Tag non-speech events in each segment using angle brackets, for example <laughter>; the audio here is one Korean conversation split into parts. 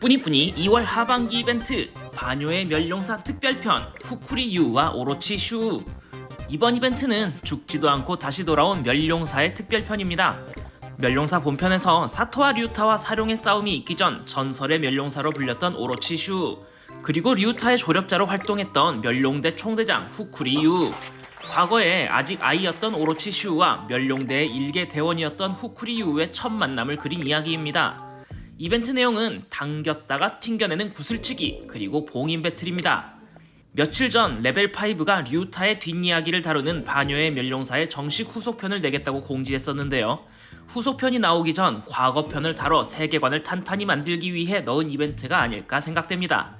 뿌니뿌니 2월 하반기 이벤트 바뇨의 멸룡사 특별편 후쿠리 유와 오로치 슈 이번 이벤트는 죽지도 않고 다시 돌아온 멸룡사의 특별편입니다. 멸룡사 본편에서 사토와 류타와 사룡의 싸움이 있기 전 전설의 멸룡사로 불렸던 오로치 슈 그리고 류타의 조력자로 활동했던 멸룡대 총대장 후쿠리 유 과거에 아직 아이였던 오로치 슈와 멸룡대의 일개 대원이었던 후쿠리 유의 첫 만남을 그린 이야기입니다. 이벤트 내용은 당겼다가 튕겨내는 구슬치기 그리고 봉인 배틀입니다. 며칠 전 레벨 5가 류타의 뒷이야기를 다루는 바녀의 멸룡사의 정식 후속편을 내겠다고 공지했었는데요. 후속편이 나오기 전 과거편을 다뤄 세계관을 탄탄히 만들기 위해 넣은 이벤트가 아닐까 생각됩니다.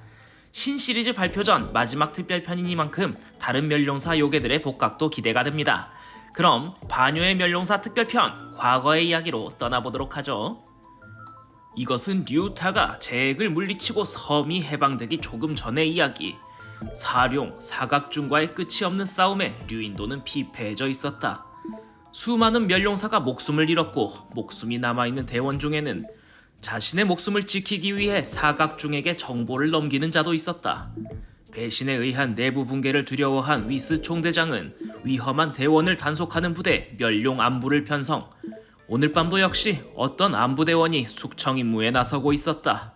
신 시리즈 발표 전 마지막 특별편이니만큼 다른 멸룡사 요괴들의 복각도 기대가 됩니다. 그럼 바녀의 멸룡사 특별편 과거의 이야기로 떠나보도록 하죠. 이것은 류타가 제액을 물리치고 섬이 해방되기 조금 전의 이야기. 사룡, 사각중과의 끝이 없는 싸움에 류인도는 피폐해져 있었다. 수많은 멸룡사가 목숨을 잃었고 목숨이 남아있는 대원 중에는 자신의 목숨을 지키기 위해 사각중에게 정보를 넘기는 자도 있었다. 배신에 의한 내부 붕괴를 두려워한 위스 총대장은 위험한 대원을 단속하는 부대 멸룡 안부를 편성. 오늘 밤도 역시 어떤 안부대원이 숙청 임무에 나서고 있었다.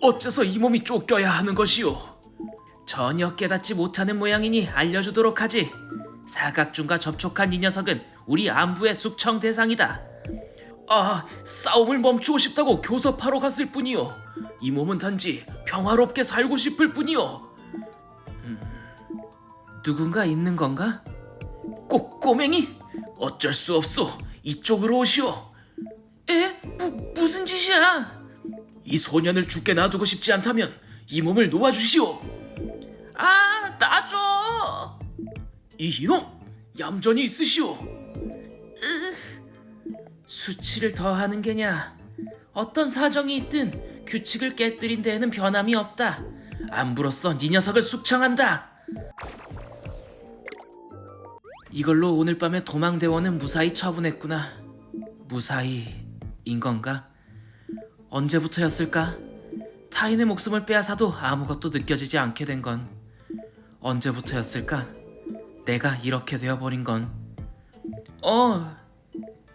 어째서 이 몸이 쫓겨야 하는 것이오? 전혀 깨닫지 못하는 모양이니 알려주도록 하지. 사각중과 접촉한 이 녀석은 우리 안부의 숙청 대상이다. 아, 싸움을 멈추고 싶다고 교섭하러 갔을 뿐이오. 이 몸은 단지 평화롭게 살고 싶을 뿐이오. 음, 누군가 있는 건가? 꼬, 꼬맹이? 어쩔 수 없소. 이쪽으로 오시오. 에? 무, 무슨 짓이야? 이 소년을 죽게 놔두고 싶지 않다면 이 몸을 놓아주시오. 아, 놔줘. 이놈, 얌전히 있으시오. 수치를 더하는 게냐? 어떤 사정이 있든 규칙을 깨뜨린 데에는 변함이 없다. 안부로써 네 녀석을 숙청한다. 이걸로 오늘 밤의 도망대원은 무사히 처분했구나. 무사히인 건가? 언제부터였을까? 타인의 목숨을 빼앗아도 아무것도 느껴지지 않게 된 건 언제부터였을까? 내가 이렇게 되어버린 건 어,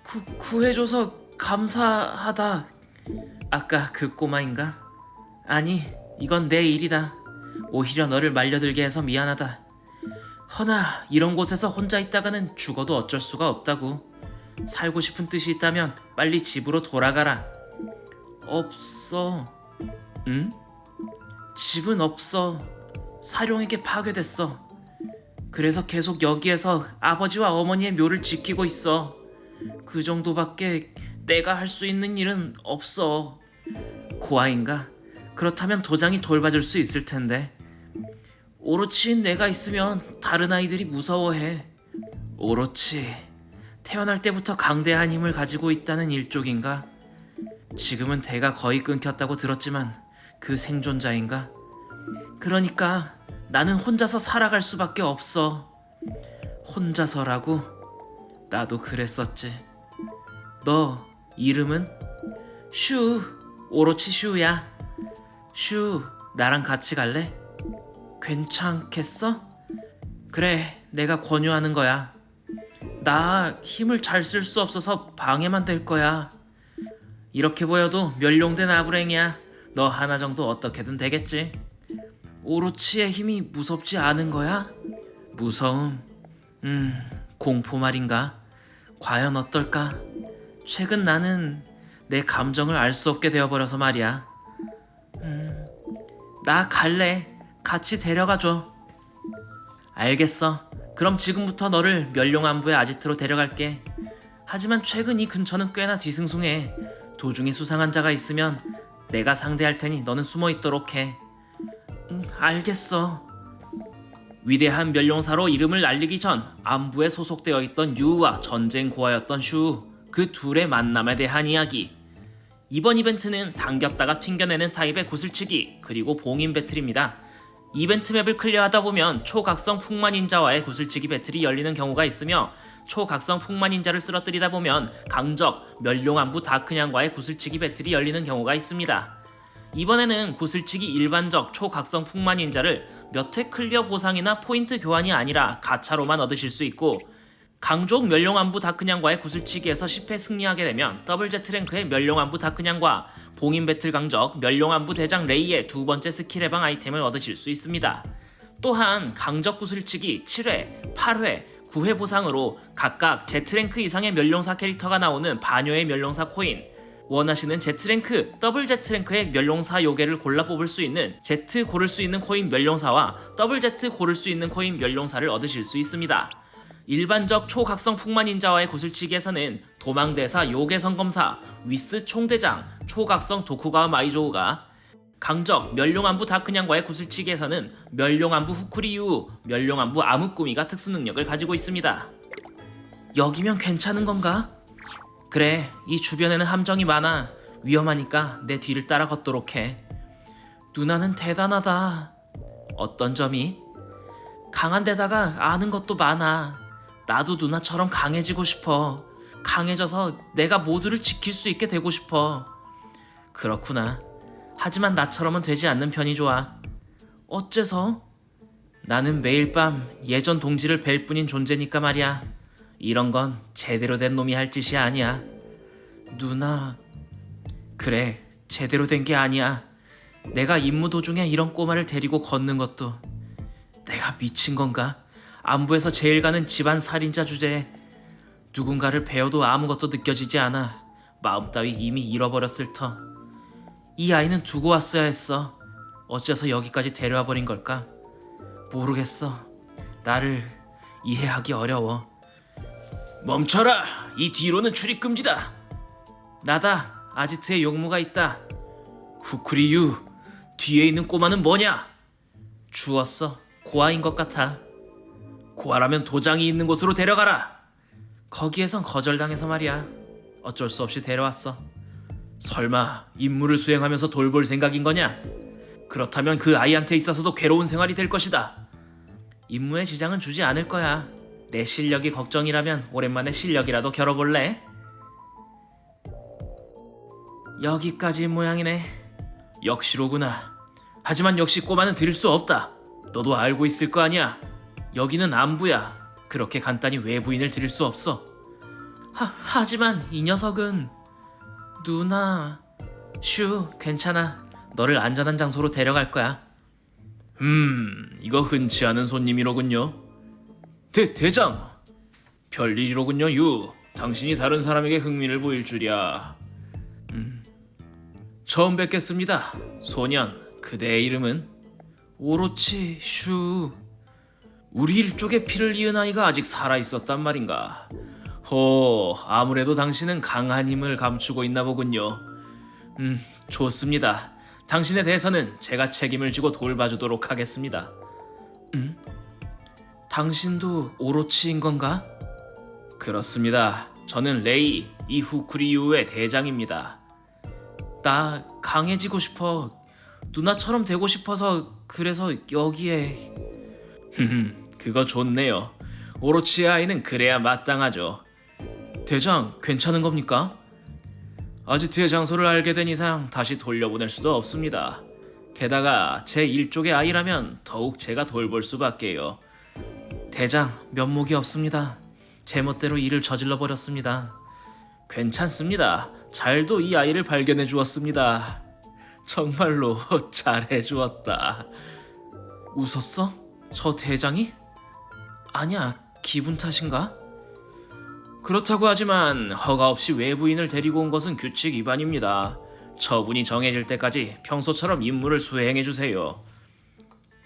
구, 구해줘서 감사하다. 아까 그 꼬마인가? 아니, 이건 내 일이다. 오히려 너를 말려들게 해서 미안하다. 허나 이런 곳에서 혼자 있다가는 죽어도 어쩔 수가 없다고. 살고 싶은 뜻이 있다면 빨리 집으로 돌아가라. 없어. 응? 집은 없어. 사룡에게 파괴됐어. 그래서 계속 여기에서 아버지와 어머니의 묘를 지키고 있어. 그 정도밖에 내가 할 수 있는 일은 없어. 고아인가? 그렇다면 도장이 돌봐줄 수 있을 텐데. 오로치 내가 있으면 다른 아이들이 무서워해. 오로치 태어날 때부터 강대한 힘을 가지고 있다는 일족인가? 지금은 대가 거의 끊겼다고 들었지만 그 생존자인가? 그러니까 나는 혼자서 살아갈 수밖에 없어. 혼자서라고? 나도 그랬었지. 너 이름은? 슈. 오로치 슈야. 슈, 나랑 같이 갈래? 괜찮겠어? 그래, 내가 권유하는 거야. 나 힘을 잘 쓸 수 없어서 방해만 될 거야. 이렇게 보여도 멸룡된 아브랭이야. 너 하나 정도 어떻게든 되겠지. 오로치의 힘이 무섭지 않은 거야? 무서움. 음, 공포 말인가? 과연 어떨까? 최근 나는 내 감정을 알 수 없게 되어버려서 말이야. 음, 나 갈래. 같이 데려가 줘. 알겠어. 그럼 지금부터 너를 멸룡안부의 아지트로 데려갈게. 하지만 최근 이 근처는 꽤나 뒤숭숭해. 도중에 수상한 자가 있으면 내가 상대할 테니 너는 숨어 있도록 해. 응, 알겠어. 위대한 멸룡사로 이름을 알리기 전 안부에 소속되어 있던 유와 전쟁 고아였던 슈, 그 둘의 만남에 대한 이야기. 이번 이벤트는 당겼다가 튕겨내는 타입의 구슬치기 그리고 봉인 배틀입니다. 이벤트 맵을 클리어하다 보면 초각성 풍만인자와의 구슬치기 배틀이 열리는 경우가 있으며 초각성 풍만인자를 쓰러뜨리다 보면 강적, 멸룡안부 다크냥과의 구슬치기 배틀이 열리는 경우가 있습니다. 이번에는 구슬치기 일반적 초각성 풍만인자를 몇 회 클리어 보상이나 포인트 교환이 아니라 가차로만 얻으실 수 있고 강족 멸룡안부 다크냥과의 구슬치기에서 10회 승리하게 되면 더블 제트랭크의 멸룡안부 다크냥과 봉인 배틀 강적 멸룡안부 대장 레이의 두 번째 스킬 해방 아이템을 얻으실 수 있습니다. 또한 강적 구슬치기 7회, 8회, 9회 보상으로 각각 Z랭크 이상의 멸룡사 캐릭터가 나오는 반요의 멸룡사 코인 원하시는 Z랭크, 더블 Z랭크의 멸룡사 요괴를 골라 뽑을 수 있는 Z 고를 수 있는 코인 멸룡사와 더블 Z 고를 수 있는 코인 멸룡사를 얻으실 수 있습니다. 일반적 초각성 풍만인자와의 구슬치기에서는 도망대사 요괴 성검사, 위스 총대장, 초각성 도쿠가와 마이조우가 강적 멸룡안부 다크냥과의 구슬치기에서는 멸룡안부 후쿠리유, 멸룡안부 아무꾸미가 특수 능력을 가지고 있습니다. 여기면 괜찮은 건가? 그래, 이 주변에는 함정이 많아. 위험하니까 내 뒤를 따라 걷도록 해. 누나는 대단하다. 어떤 점이? 강한 데다가 아는 것도 많아. 나도 누나처럼 강해지고 싶어. 강해져서 내가 모두를 지킬 수 있게 되고 싶어. 그렇구나. 하지만 나처럼은 되지 않는 편이 좋아. 어째서? 나는 매일 밤 예전 동지를 뵐 뿐인 존재니까 말이야. 이런 건 제대로 된 놈이 할 짓이 아니야. 누나. 그래, 제대로 된 게 아니야. 내가 임무 도중에 이런 꼬마를 데리고 걷는 것도 내가 미친 건가? 안부에서 제일 가는 집안 살인자 주제에 누군가를 배워도 아무것도 느껴지지 않아. 마음 따위 이미 잃어버렸을 터. 이 아이는 두고 왔어야 했어. 어째서 여기까지 데려와 버린 걸까? 모르겠어. 나를 이해하기 어려워. 멈춰라! 이 뒤로는 출입 금지다. 나다. 아지트에 용무가 있다. 후쿠리유, 뒤에 있는 꼬마는 뭐냐? 주웠어. 고아인 것 같아. 고아라면 도장이 있는 곳으로 데려가라. 거기에선 거절당해서 말이야. 어쩔 수 없이 데려왔어. 설마 임무를 수행하면서 돌볼 생각인 거냐? 그렇다면 그 아이한테 있어서도 괴로운 생활이 될 것이다. 임무에 지장은 주지 않을 거야. 내 실력이 걱정이라면 오랜만에 실력이라도 겨뤄볼래? 여기까지인 모양이네. 역시로구나. 하지만 역시 꼬마는 들을 수 없다. 너도 알고 있을 거 아니야. 여기는 안부야. 그렇게 간단히 외부인을 들일 수 없어. 하, 하지만 이 녀석은 누나 슈 괜찮아. 너를 안전한 장소로 데려갈 거야. 음, 이거 흔치 않은 손님이로군요. 대 대장. 별일이로군요, 유. 당신이 다른 사람에게 흥미를 보일 줄이야. 음. 처음 뵙겠습니다. 소년, 그대의 이름은 오로치 슈. 우리 일족의 피를 이은 아이가 아직 살아 있었단 말인가. 호, 아무래도 당신은 강한 힘을 감추고 있나 보군요. 음, 좋습니다. 당신에 대해서는 제가 책임을 지고 돌봐주도록 하겠습니다. 음? 당신도 오로치인 건가? 그렇습니다. 저는 레이 이후쿠리유의 대장입니다. 나 강해지고 싶어. 누나처럼 되고 싶어서 그래서 여기에 <laughs> 흠, 그거 좋네요. 오로치의 아이는 그래야 마땅하죠. 대장, 괜찮은 겁니까? 아지트의 장소를 알게 된 이상 다시 돌려보낼 수도 없습니다. 게다가 제 일족의 아이라면 더욱 제가 돌볼 수밖에요. 대장, 면목이 없습니다. 제 멋대로 일을 저질러 버렸습니다. 괜찮습니다. 잘도 이 아이를 발견해 주었습니다. 정말로 <laughs> 잘해 주었다. 웃었어? 저 대장이? 아니야, 기분 탓인가? 그렇다고 하지만 허가 없이 외부인을 데리고 온 것은 규칙 위반입니다. 처분이 정해질 때까지 평소처럼 임무를 수행해 주세요.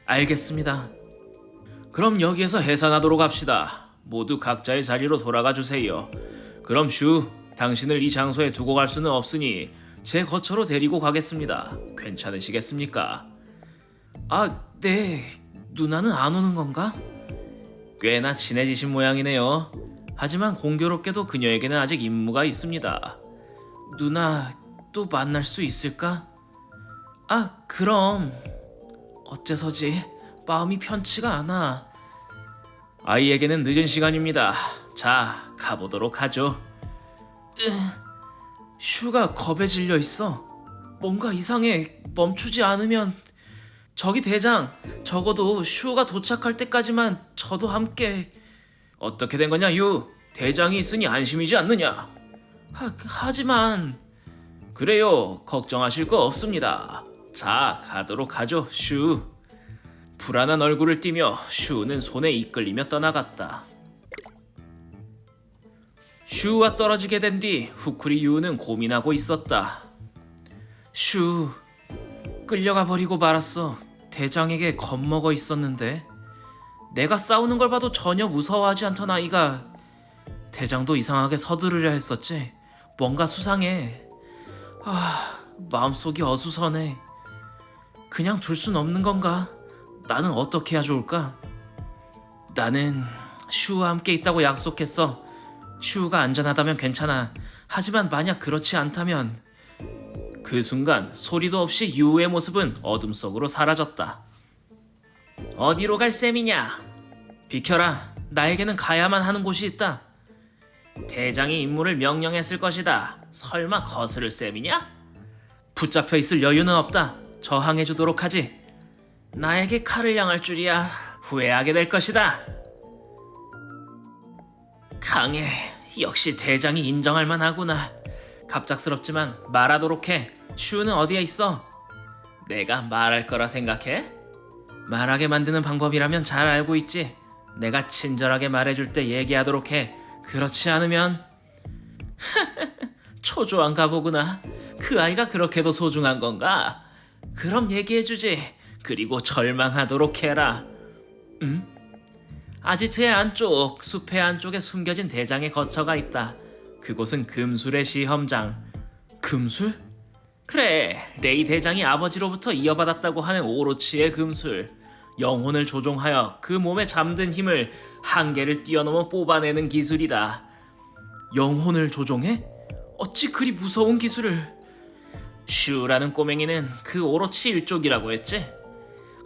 알겠습니다. 그럼 여기에서 해산하도록 합시다. 모두 각자의 자리로 돌아가 주세요. 그럼 슈, 당신을 이 장소에 두고 갈 수는 없으니 제 거처로 데리고 가겠습니다. 괜찮으시겠습니까? 아, 네. 누나는 안 오는 건가? 꽤나 친해지신 모양이네요. 하지만 공교롭게도 그녀에게는 아직 임무가 있습니다. 누나 또 만날 수 있을까? 아, 그럼 어째서지 마음이 편치가 않아. 아이에게는 늦은 시간입니다. 자, 가보도록 하죠. 슈가 겁에 질려 있어. 뭔가 이상해. 멈추지 않으면 저기 대장, 적어도 슈가 도착할 때까지만 저도 함께 어떻게 된 거냐, 유? 대장이 있으니 안심이지 않느냐? 하, 하지만 그래요. 걱정하실 거 없습니다. 자, 가도록 하죠, 슈. 불안한 얼굴을 띠며 슈는 손에 이끌리며 떠나갔다. 슈와 떨어지게 된 뒤 후쿠리 유는 고민하고 있었다. 슈, 끌려가 버리고 말았어. 대장에게 겁먹어 있었는데 내가 싸우는 걸 봐도 전혀 무서워하지 않던 아이가 대장도 이상하게 서두르려 했었지. 뭔가 수상해. 아, 마음속이 어수선해. 그냥 둘 순 없는 건가? 나는 어떻게 해야 좋을까? 나는 슈와 함께 있다고 약속했어. 슈가 안전하다면 괜찮아. 하지만 만약 그렇지 않다면 그 순간 소리도 없이 유우의 모습은 어둠 속으로 사라졌다. 어디로 갈 셈이냐? 비켜라. 나에게는 가야만 하는 곳이 있다. 대장이 임무를 명령했을 것이다. 설마 거스를 셈이냐? 붙잡혀 있을 여유는 없다. 저항해 주도록 하지. 나에게 칼을 향할 줄이야. 후회하게 될 것이다. 강해. 역시 대장이 인정할 만하구나. 갑작스럽지만 말하도록 해. 슈는 어디에 있어? 내가 말할 거라 생각해? 말하게 만드는 방법이라면 잘 알고 있지. 내가 친절하게 말해줄 때 얘기하도록 해. 그렇지 않으면 <laughs> 초조한 가 보구나. 그 아이가 그렇게도 소중한 건가? 그럼 얘기해주지. 그리고 절망하도록 해라. 음? 아지트의 안쪽, 숲의 안쪽에 숨겨진 대장의 거처가 있다. 그곳은 금술의 시험장. 금술? 그래, 레이 대장이 아버지로부터 이어받았다고 하는 오로치의 금술. 영혼을 조종하여 그 몸에 잠든 힘을 한계를 뛰어넘어 뽑아내는 기술이다. 영혼을 조종해? 어찌 그리 무서운 기술을? 슈라는 꼬맹이는 그 오로치 일족이라고 했지.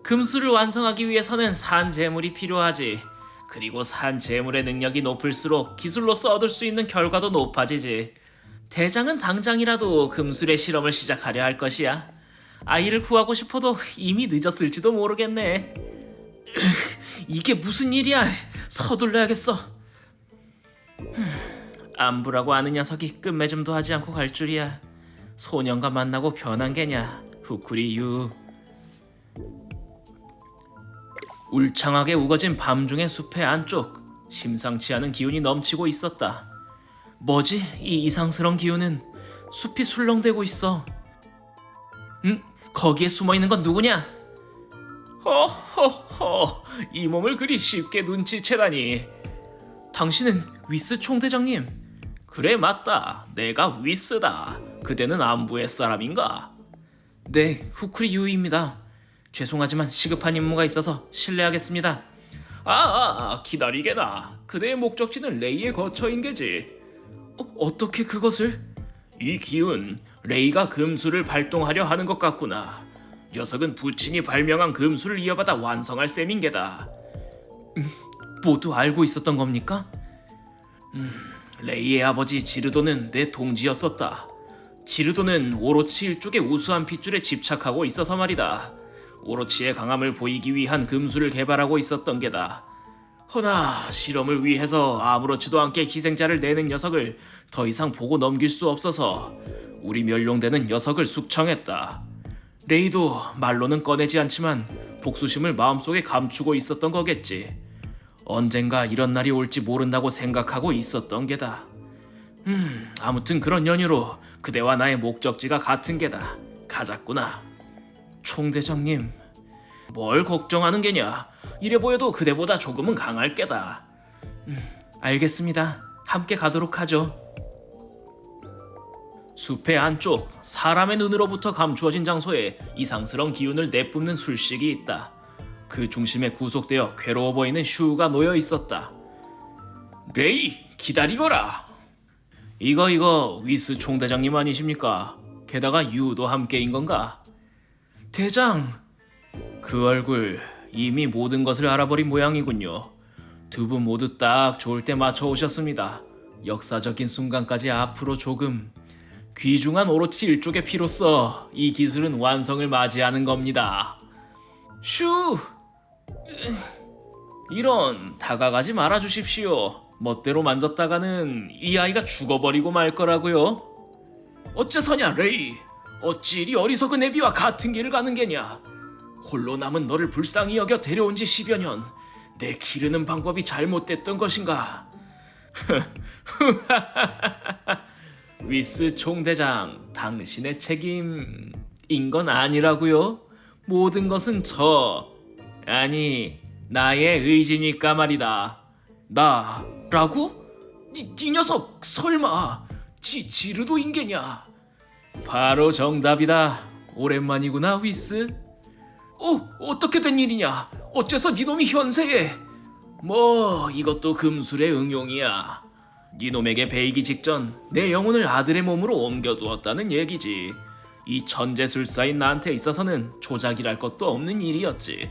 금술을 완성하기 위해서는 산 재물이 필요하지. 그리고 산 재물의 능력이 높을수록 기술로서 얻을 수 있는 결과도 높아지지. 대장은 당장이라도 금술의 실험을 시작하려 할 것이야. 아이를 구하고 싶어도 이미 늦었을지도 모르겠네. <clears throat> 이게 무슨 일이야? 서둘러야겠어. <clears throat> 안부라고 아는 녀석이 끝맺음도 하지 않고 갈 줄이야. 소년과 만나고 변한 게냐? 후쿠리 유. 울창하게 우거진 밤중의 숲의 안쪽 심상치 않은 기운이 넘치고 있었다. 뭐지? 이 이상스러운 기운은 숲이 술렁대고 있어. 응? 거기에 숨어 있는 건 누구냐? 허허허, 이 몸을 그리 쉽게 눈치채다니. 당신은 위스 총대장님. 그래 맞다. 내가 위스다. 그대는 안부의 사람인가? 네, 후쿠리 유이입니다. 죄송하지만 시급한 임무가 있어서 실례하겠습니다. 아, 아, 아 기다리게나. 그대의 목적지는 레이의 거처인 게지. 어, 어떻게 그것을? 이 기운, 레이가 금술을 발동하려 하는 것 같구나. 녀석은 부친이 발명한 금술을 이어받아 완성할 셈인 게다. 음, 모두 알고 있었던 겁니까? 음, 레이의 아버지 지르도는 내 동지였었다. 지르도는 오로치 일족의 우수한 핏줄에 집착하고 있어서 말이다. 오로치의 강함을 보이기 위한 금술을 개발하고 있었던 게다. 허나 실험을 위해서 아무렇지도 않게 희생자를 내는 녀석을 더 이상 보고 넘길 수 없어서 우리 멸종되는 녀석을 숙청했다. 레이도 말로는 꺼내지 않지만 복수심을 마음속에 감추고 있었던 거겠지. 언젠가 이런 날이 올지 모른다고 생각하고 있었던 게다. 음, 아무튼 그런 연유로 그대와 나의 목적지가 같은 게다. 가자꾸나. 총대장님, 뭘 걱정하는 게냐? 이래 보여도 그대보다 조금은 강할 게다. 음, 알겠습니다. 함께 가도록 하죠. 숲의 안쪽 사람의 눈으로부터 감추어진 장소에 이상스러운 기운을 내뿜는 술식이 있다. 그 중심에 구속되어 괴로워 보이는 슈가 놓여 있었다. 레이, 기다리거라. 이거 이거 위스 총대장님 아니십니까? 게다가 유도 함께인 건가? 대장, 그 얼굴 이미 모든 것을 알아버린 모양이군요. 두 분 모두 딱 좋을 때 맞춰 오셨습니다. 역사적인 순간까지 앞으로 조금 귀중한 오로치 일족의 피로써 이 기술은 완성을 맞이하는 겁니다. 슈! 이런 다가가지 말아 주십시오. 멋대로 만졌다가는 이 아이가 죽어버리고 말 거라고요. 어째서냐 레이? 어찌 이리 어리석은 애비와 같은 길을 가는 게냐? 홀로 남은 너를 불쌍히 여겨 데려온 지 10여 년. 내 기르는 방법이 잘못됐던 것인가? <laughs> 위스 총대장, 당신의 책임인 건 아니라고요? 모든 것은 저, 아니, 나의 의지니까 말이다. 나라고? 니, 니 녀석 설마 지 지르도 인계냐? 바로 정답이다. 오랜만이구나 위스. 어 어떻게 된 일이냐? 어째서 니놈이 현세에? 뭐 이것도 금술의 응용이야. 니놈에게 베이기 직전 내 영혼을 아들의 몸으로 옮겨두었다는 얘기지. 이 천재술사인 나한테 있어서는 조작이랄 것도 없는 일이었지.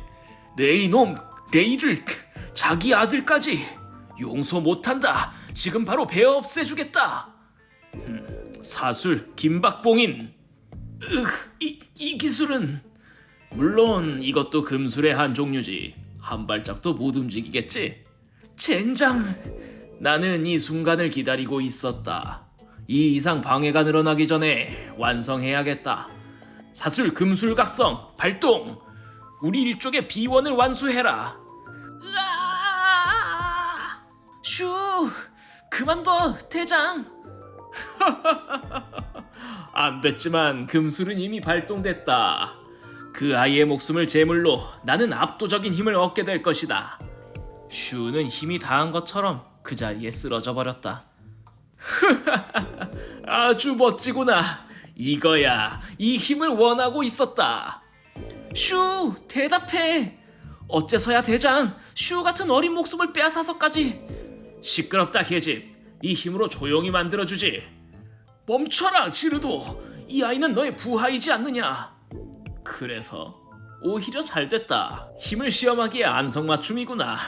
내 이놈 레이를 자기 아들까지 용서 못한다. 지금 바로 베어 없애주겠다. 음, 사술 김박봉인. 으, 이, 이 기술은 물론 이것도 금술의 한 종류지. 한 발짝도 못 움직이겠지. 젠장. 나는 이 순간을 기다리고 있었다. 이 이상 방해가 늘어나기 전에 완성해야겠다. 사술 금술각성 발동. 우리 일족의 비원을 완수해라. 으아! 슈! 그만둬, 대장. <laughs> 안 됐지만 금술은 이미 발동됐다. 그 아이의 목숨을 제물로 나는 압도적인 힘을 얻게 될 것이다. 슈는 힘이 다한 것처럼 그 자리에 쓰러져 버렸다. <laughs> 아주 멋지구나. 이거야. 이 힘을 원하고 있었다. 슈, 대답해. 어째서야 대장, 슈 같은 어린 목숨을 빼앗아서까지. 시끄럽다 계집. 이 힘으로 조용히 만들어주지. 멈춰라, 지르도. 이 아이는 너의 부하이지 않느냐. 그래서 오히려 잘 됐다. 힘을 시험하기에 안성맞춤이구나.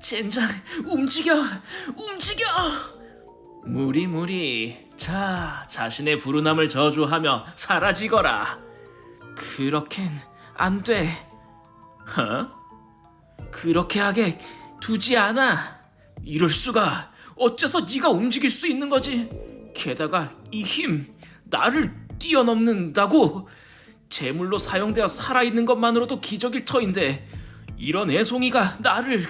젠장, 움직여, 움직여. 무리 무리. 자, 자신의 불운함을 저주하며 사라지거라. 그렇겐 안 돼. 어? 그렇게 하게 두지 않아. 이럴 수가. 어째서 네가 움직일 수 있는 거지? 게다가 이 힘 나를 뛰어넘는다고? 제물로 사용되어 살아있는 것만으로도 기적일 터인데 이런 애송이가 나를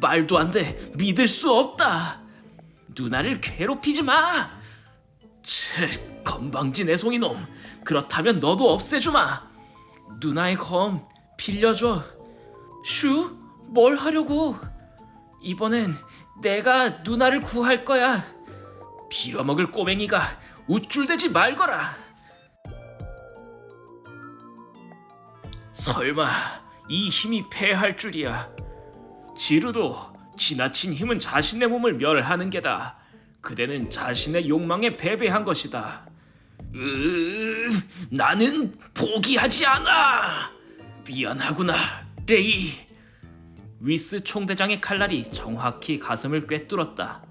말도 안 돼 믿을 수 없다. 누나를 괴롭히지 마. 치, 건방진 애송이 놈. 그렇다면 너도 없애주마. 누나의 검 빌려줘. 슈? 뭘 하려고? 이번엔 내가 누나를 구할 거야. 빌어먹을 꼬맹이가 우쭐대지 말거라. 설마 이 힘이 패할 줄이야. 지루도 지나친 힘은 자신의 몸을 멸하는 게다. 그대는 자신의 욕망에 패배한 것이다. 으, 나는 포기하지 않아. 미안하구나, 레이. 위스 총대장의 칼날이 정확히 가슴을 꿰뚫었다.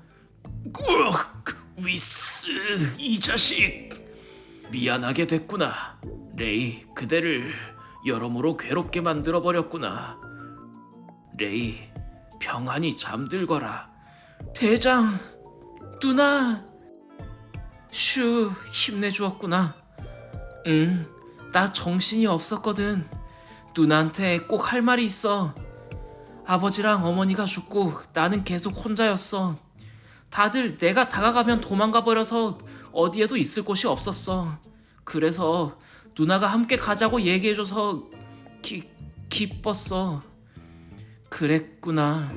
꾹! 위스, 이 자식. 미안하게 됐구나. 레이, 그대를 여러모로 괴롭게 만들어 버렸구나. 레이, 평안히 잠들거라. 대장, 누나. 슈, 힘내주었구나. 응, 나 정신이 없었거든. 누나한테 꼭 할 말이 있어. 아버지랑 어머니가 죽고 나는 계속 혼자였어. 다들 내가 다가가면 도망가 버려서 어디에도 있을 곳이 없었어. 그래서 누나가 함께 가자고 얘기해줘서 기, 기뻤어. 그랬구나.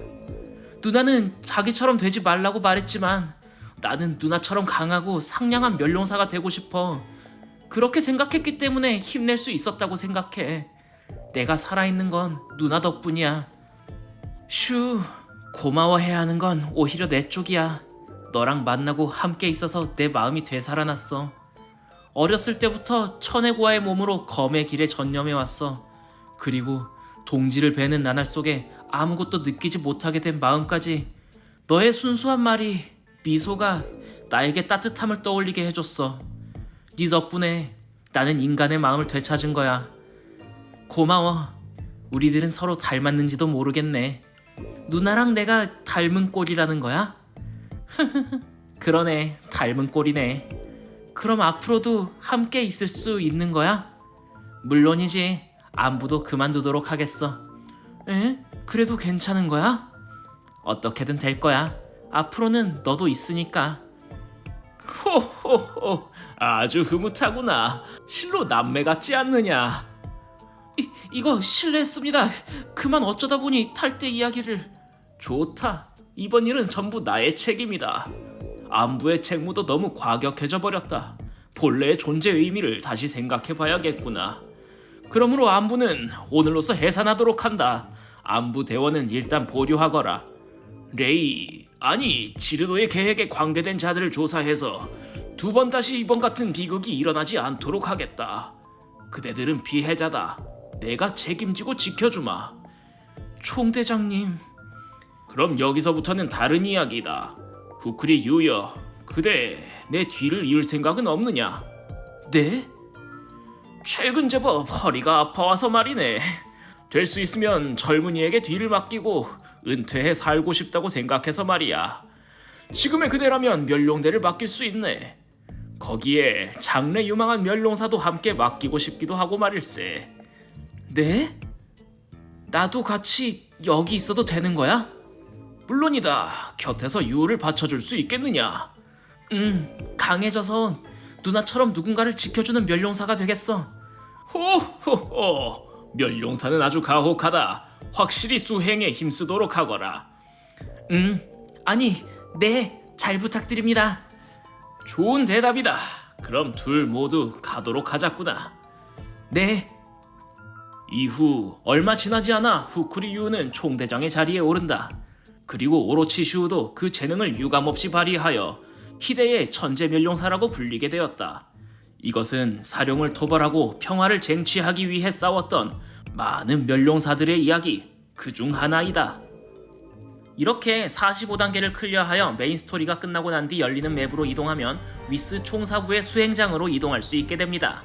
누나는 자기처럼 되지 말라고 말했지만 나는 누나처럼 강하고 상냥한 멸룡사가 되고 싶어. 그렇게 생각했기 때문에 힘낼 수 있었다고 생각해. 내가 살아있는 건 누나 덕분이야. 슈, 고마워해야 하는 건 오히려 내 쪽이야. 너랑 만나고 함께 있어서 내 마음이 되살아났어. 어렸을 때부터 천혜고아의 몸으로 검의 길에 전념해 왔어. 그리고 동지를 베는 나날 속에 아무것도 느끼지 못하게 된 마음까지 너의 순수한 말이 미소가 나에게 따뜻함을 떠올리게 해줬어. 네 덕분에 나는 인간의 마음을 되찾은 거야. 고마워. 우리들은 서로 닮았는지도 모르겠네. 누나랑 내가 닮은 꼴이라는 거야? <laughs> 그러네, 닮은 꼴이네. 그럼 앞으로도 함께 있을 수 있는 거야? 물론이지. 안부도 그만두도록 하겠어. 에? 그래도 괜찮은 거야? 어떻게든 될 거야. 앞으로는 너도 있으니까. <laughs> 호호호, 아주 흐뭇하구나. 실로 남매 같지 않느냐? 이, 이거 실례했습니다. 그만 어쩌다 보니 탈때 이야기를. 좋다. 이번 일은 전부 나의 책임이다. 안부의 책무도 너무 과격해져 버렸다. 본래의 존재 의미를 다시 생각해 봐야겠구나. 그러므로 안부는 오늘로서 해산하도록 한다. 안부 대원은 일단 보류하거라. 레이, 아니 지르도의 계획에 관계된 자들을 조사해서 두 번 다시 이번 같은 비극이 일어나지 않도록 하겠다. 그대들은 피해자다. 내가 책임지고 지켜주마. 총대장님. 그럼 여기서부터는 다른 이야기다. 후크리 유여, 그대 내 뒤를 이을 생각은 없느냐? 네? 최근 제법 허리가 아파와서 말이네. 될 수 있으면 젊은이에게 뒤를 맡기고 은퇴해 살고 싶다고 생각해서 말이야. 지금의 그대라면 멸룡대를 맡길 수 있네. 거기에 장래 유망한 멸룡사도 함께 맡기고 싶기도 하고 말일세. 네? 나도 같이 여기 있어도 되는 거야? 물론이다. 곁에서 유를 받쳐줄 수 있겠느냐? 음, 강해져서 누나처럼 누군가를 지켜주는 멸룡사가 되겠어. 호호호, 멸룡사는 아주 가혹하다. 확실히 수행에 힘쓰도록 하거라. 음, 아니, 네, 잘 부탁드립니다. 좋은 대답이다. 그럼 둘 모두 가도록 하자꾸나. 네. 이후 얼마 지나지 않아 후쿠리 유는 총대장의 자리에 오른다. 그리고 오로치 슈도 그 재능을 유감없이 발휘하여 희대의 천재 멸룡사라고 불리게 되었다. 이것은 사룡을 토벌하고 평화를 쟁취하기 위해 싸웠던 많은 멸룡사들의 이야기 그 중 하나이다. 이렇게 45단계를 클리어하여 메인 스토리가 끝나고 난 뒤 열리는 맵으로 이동하면 위스 총사부의 수행장으로 이동할 수 있게 됩니다.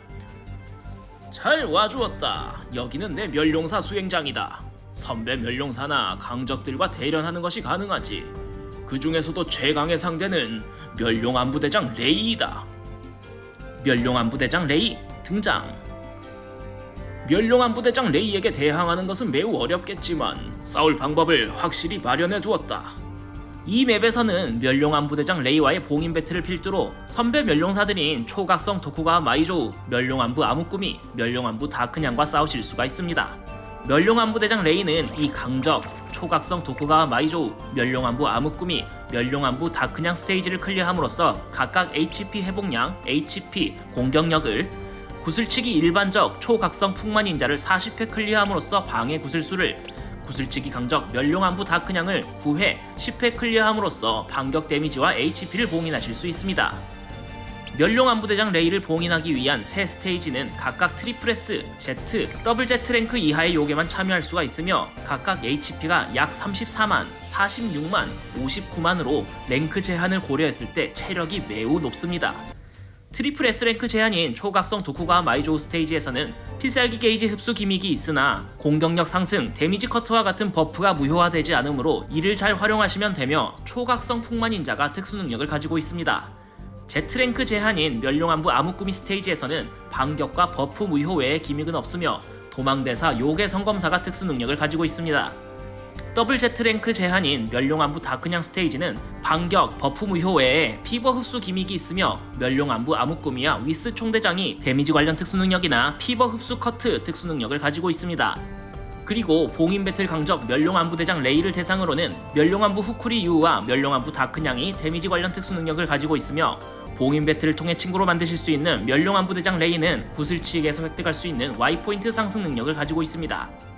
잘 와주었다. 여기는 내 멸룡사 수행장이다. 선배 멸룡사나 강적들과 대련하는 것이 가능하지. 그 중에서도 최강의 상대는 멸룡 안부대장 레이이다. 멸룡 안부대장 레이 등장. 멸룡 안부대장 레이에게 대항하는 것은 매우 어렵겠지만 싸울 방법을 확실히 마련해 두었다. 이 맵에서는 멸룡 안부대장 레이와의 봉인 배틀을 필두로 선배 멸룡사들인 초각성 도쿠가 마이조우, 멸룡 안부 아무꾸미, 멸룡 안부 다크냥과 싸우실 수가 있습니다. 멸룡 안부대장 레이는 이 강적, 초각성 도쿠가 마이조우, 멸룡 안부 아무꾸미, 멸룡 안부 다크냥 스테이지를 클리어함으로써 각각 HP 회복량, HP, 공격력을 구슬치기 일반적 초각성 풍만 인자를 40회 클리어함으로써 방해 구슬수를 구슬치기 강적 멸룡안부 다크냥을 9회 10회 클리어함으로써 반격 데미지와 HP를 봉인하실 수 있습니다. 멸룡안부대장 레이를 봉인하기 위한 새 스테이지는 각각 트리플 S, Z, 더블 Z 랭크 이하의 요괴만 참여할 수가 있으며 각각 HP가 약 34만, 46만, 59만으로 랭크 제한을 고려했을 때 체력이 매우 높습니다. 트리플 S랭크 제한인 초각성 도쿠가 마이조우 스테이지에서는 필살기 게이지 흡수 기믹이 있으나 공격력 상승, 데미지 커트와 같은 버프가 무효화되지 않으므로 이를 잘 활용하시면 되며 초각성 풍만인자가 특수 능력을 가지고 있습니다. Z랭크 제한인 멸룡안부 암흑구미 스테이지에서는 반격과 버프 무효 외에 기믹은 없으며 도망대사 요괴 성검사가 특수 능력을 가지고 있습니다. 더블 Z랭크 제한인 멸룡안부 다크냥 스테이지는 반격, 버프 무효 외에 피버 흡수 기믹이 있으며 멸룡안부 아무꾸미와 위스 총대장이 데미지 관련 특수 능력이나 피버 흡수 커트 특수 능력을 가지고 있습니다. 그리고 봉인 배틀 강적 멸룡안부대장 레이를 대상으로는 멸룡안부 후쿠리 유와 멸룡안부 다크냥이 데미지 관련 특수 능력을 가지고 있으며 봉인 배틀을 통해 친구로 만드실 수 있는 멸룡안부대장 레이는 구슬치기에서 획득할 수 있는 Y포인트 상승 능력을 가지고 있습니다.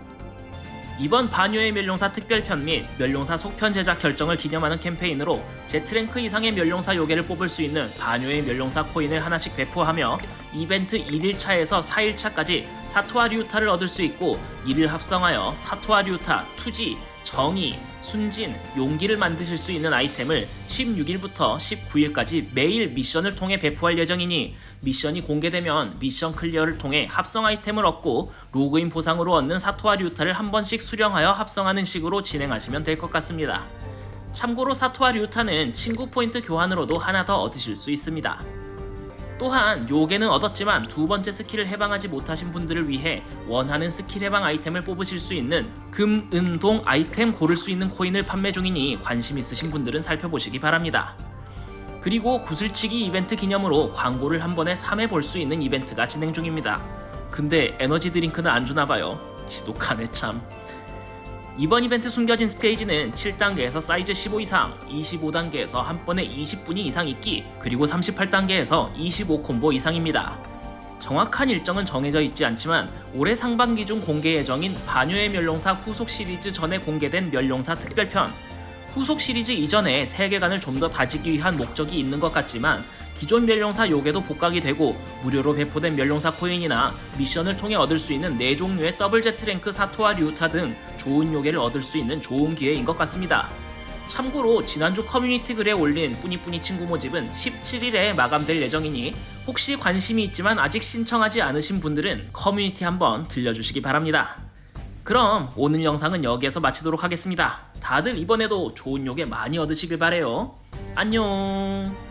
이번 반요의 멸룡사 특별편 및 멸룡사 속편 제작 결정을 기념하는 캠페인으로 Z랭크 이상의 멸룡사 요괴를 뽑을 수 있는 반요의 멸룡사 코인을 하나씩 배포하며 이벤트 1일차에서 4일차까지 사토와 류타를 얻을 수 있고 이를 합성하여 사토와 류타, 투지, 정의, 순진, 용기를 만드실 수 있는 아이템을 16일부터 19일까지 매일 미션을 통해 배포할 예정이니 미션이 공개되면 미션 클리어를 통해 합성 아이템을 얻고 로그인 보상으로 얻는 사토와 류타를 한 번씩 수령하여 합성하는 식으로 진행하시면 될 것 같습니다. 참고로 사토와 류타는 친구 포인트 교환으로도 하나 더 얻으실 수 있습니다. 또한 요괴는 얻었지만 두 번째 스킬을 해방하지 못하신 분들을 위해 원하는 스킬 해방 아이템을 뽑으실 수 있는 금, 은, 동 아이템 고를 수 있는 코인을 판매 중이니 관심 있으신 분들은 살펴보시기 바랍니다. 그리고 구슬치기 이벤트 기념으로 광고를 한 번에 3회 볼 수 있는 이벤트가 진행 중입니다. 근데 에너지 드링크는 안 주나 봐요. 지독하네 참. 이번 이벤트 숨겨진 스테이지는 7단계에서 사이즈 15 이상, 25단계에서 한 번에 20분이 이상 있기, 그리고 38단계에서 25 콤보 이상입니다. 정확한 일정은 정해져 있지 않지만 올해 상반기 중 공개 예정인 반요의 멸룡사 후속 시리즈 전에 공개된 멸룡사 특별편 후속 시리즈 이전에 세계관을 좀 더 다지기 위한 목적이 있는 것 같지만 기존 멸룡사 요괴도 복각이 되고 무료로 배포된 멸룡사 코인이나 미션을 통해 얻을 수 있는 4종류의 더블 제트 랭크 사토와 류타 등 좋은 요괴를 얻을 수 있는 좋은 기회인 것 같습니다. 참고로 지난주 커뮤니티 글에 올린 뿌니뿌니 친구 모집은 17일에 마감될 예정이니 혹시 관심이 있지만 아직 신청하지 않으신 분들은 커뮤니티 한번 들려주시기 바랍니다. 그럼 오늘 영상은 여기에서 마치도록 하겠습니다. 다들 이번에도 좋은 요괴 많이 얻으시길 바래요. 안녕.